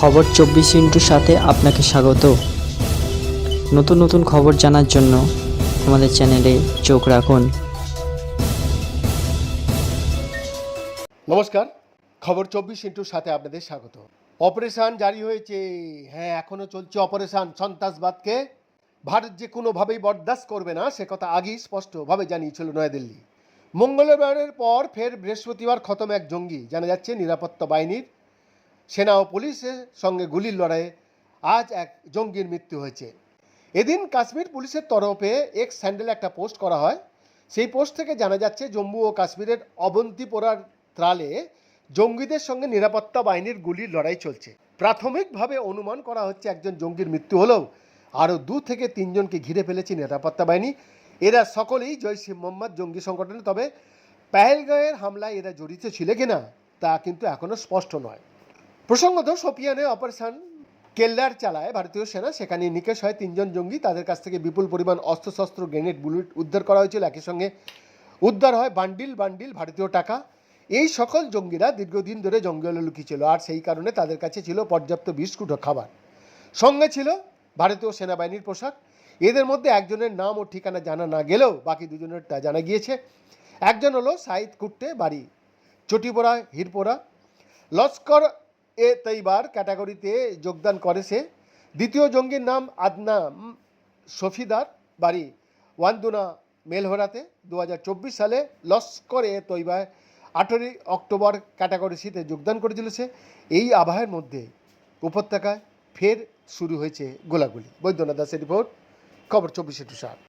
খবর চব্বিশ ইন্টুর সাথে আপনাকে স্বাগত। নতুন নতুন খবর জানার জন্য আমাদের চ্যানেলে চোখ রাখুন। নমস্কার, খবর চব্বিশ ইন্টুর সাথে আপনাদের স্বাগত। অপারেশন জারি হয়েছে। হ্যাঁ এখনও চলছে অপারেশন। সন্ত্রাসবাদকে ভারত যে কোনোভাবেই বরদাস্ত করবে না, সে কথা আগেই স্পষ্টভাবে জানিয়েছিল নয়াদিল্লি। মঙ্গলবারের পর ফের বৃহস্পতিবার খতম এক জঙ্গি। জানা যাচ্ছে নিরাপত্তা বাহিনীর সেনা ও পুলিশের সঙ্গে গুলির লড়াইয়ে আজ এক জঙ্গির মৃত্যু হয়েছে। এদিন কাশ্মীর পুলিশের তরফে এক্স স্যান্ডেলে একটা পোস্ট করা হয়। সেই পোস্ট থেকে জানা যাচ্ছে, জম্মু ও কাশ্মীরের অবন্তিপোরার ত্রালে জঙ্গিদের সঙ্গে নিরাপত্তা বাহিনীর গুলির লড়াই চলছে। প্রাথমিকভাবে অনুমান করা হচ্ছে, একজন জঙ্গির মৃত্যু হলেও আরও দু থেকে তিনজনকে ঘিরে ফেলেছে নিরাপত্তা বাহিনী। এরা সকলেই জৈশ মোহাম্মদ জঙ্গি সংগঠনে তবে পেহেলগাঁয়ের হামলায় এরা জড়িত ছিল কিনা তা কিন্তু এখনও স্পষ্ট নয়। প্রসঙ্গত সোপিয়ানে অপারেশন কেল্লার চালায় ভারতীয় সেনা। সেখানে নিকেশ হয় তিনজন জঙ্গি। তাদের কাছ থেকে বিপুল পরিমাণ অস্ত্রশস্ত্র, গ্রেনেড, বুলেট উদ্ধার করা হয়েছিল। একই সঙ্গে উদ্ধার হয় বান্ডিল বান্ডিল, ভারতীয় টাকা। এই সকল জঙ্গিরা দীর্ঘদিন ধরে জঙ্গলে লুকিয়েছিল। আর সেই কারণে তাদের কাছে ছিল পর্যাপ্ত বিস্কুট ও খাবার। সঙ্গে ছিল ভারতীয় সেনাবাহিনীর পোশাক। এদের মধ্যে একজনের নাম ও ঠিকানা জানা না গেলেও বাকি দুজনের তা জানা গিয়েছে। একজন হলো সাইদ কুট্টে, বাড়ি চটিপোড়া, হিরপোড়া। লস্কর এ তৈবার ক্যাটাগরিতে যোগদান করে সে। দ্বিতীয় জঙ্গির নাম আদনাম শফিদার বাড়ি ওয়ান্দুনা মেলহোরাতে দু সালে লস্কর এ তৈবায় আঠেরোই অক্টোবর ক্যাটাগরি সিতে যোগদান করেছিল সে। এই আবহের মধ্যে উপত্যকায় ফের শুরু হয়েছে গোলাগুলি। বৈদ্যনাথ দাসের রিপোর্ট, খবর চব্বিশে টু